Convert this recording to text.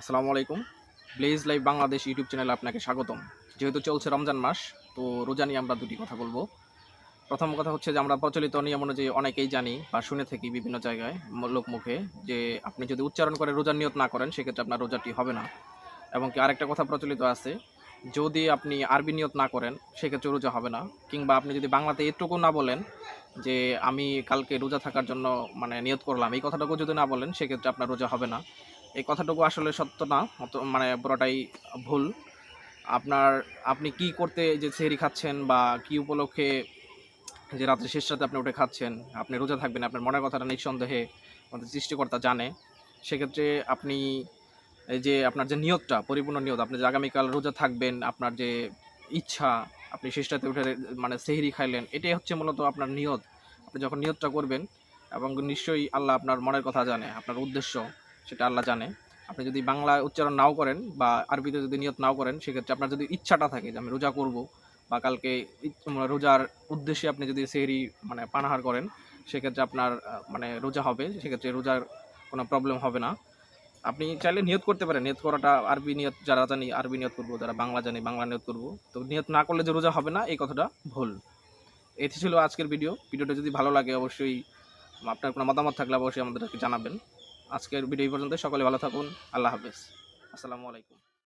আসসালামু আলাইকুম। Bless live Bangladesh YouTube চ্যানেলে আপনাকে স্বাগতম। যেহেতু চলছে রমজান মাস, তো রোজা নিয়ে আমরা দুটি কথা বলব। প্রথম কথা হচ্ছে যে আমরা প্রচলিত নিয়ম অনুযায়ী অনেকেই জানি বা শুনে থাকি বিভিন্ন জায়গায় লোকমুখে যে আপনি যদি উচ্চারণ করে রোজার নিয়ত না করেন, সেক্ষেত্রে আপনার রোজাটি হবে না। এবং কি আরেকটা কথা প্রচলিত আছে, যদি আপনি আরবি নিয়ত না করেন, সেক্ষেত্রে রোজা হবে না। কিংবা আপনি যদি বাংলাতে এটুকু না বলেন যে আমি কালকে রোজা থাকার জন্য মানে নিয়ত করলাম, এই কথাটুকু যদি না বলেন, সেক্ষেত্রে আপনার রোজা হবে না। এই কথাটুকু আসলে সত্য না, অত- মানে পুরোটাই ভুল। আপনার, আপনি কি করতে যে সেহরি খাচ্ছেন বা কি উপলক্ষে যে রাত্রে শেষ রাতে আপনি উঠে খাচ্ছেন, আপনি রোজা থাকবেন, আপনার মনের কথাটা নিঃসন্দেহে আমাদের সৃষ্টিকর্তা জানে। সেক্ষেত্রে আপনি এই যে আপনার যে নিয়তটা, পরিপূর্ণ নিয়ত, আপনি যে আগামীকাল রোজা থাকবেন, আপনার যে ইচ্ছা, আপনি শেষ রাতে উঠে মানে সেহরি খাইলেন, এটাই হচ্ছে মূলত আপনার নিয়ত। আপনি যখন নিয়তটা করবেন, এবং নিশ্চয়ই আল্লাহ আপনার মনের কথা জানে, আপনার উদ্দেশ্য। সেটা আল্লাহ জানে। আপনি যদি বাংলা উচ্চারণ নাও করেন বা আরবিতে যদি নিয়ত নাও করেন, সেক্ষেত্রে আপনার যদি ইচ্ছাটা থাকে যে আমি রোজা করব বা কালকে মানে রোজার উদ্দেশ্যে আপনি যদি সেহরি মানে পানাহার করেন, সেক্ষেত্রে আপনার মানে রোজা হবে, সেক্ষেত্রে রোজার কোনো প্রবলেম হবে না। আপনি চাইলে নিয়ত করতে পারেন। নিয়ত করাটা আরবি নিয়ত, যারা জানি আরবি নিয়ত করব, যারা বাংলা জানি বাংলা নিয়ত করব। তো নিয়ত না করলে যে রোজা হবে না, এই কথাটা ভুল। এটি ছিল আজকের ভিডিও ভিডিওটা যদি ভালো লাগে, অবশ্যই আপনার কোনো মতামত থাকলে অবশ্যই আমাদেরকে জানাবেন। আজকের ভিডিও পর্যন্ত সকলে ভালো থাকুন। আল্লাহ হাফেজ। আসসালামু আলাইকুম।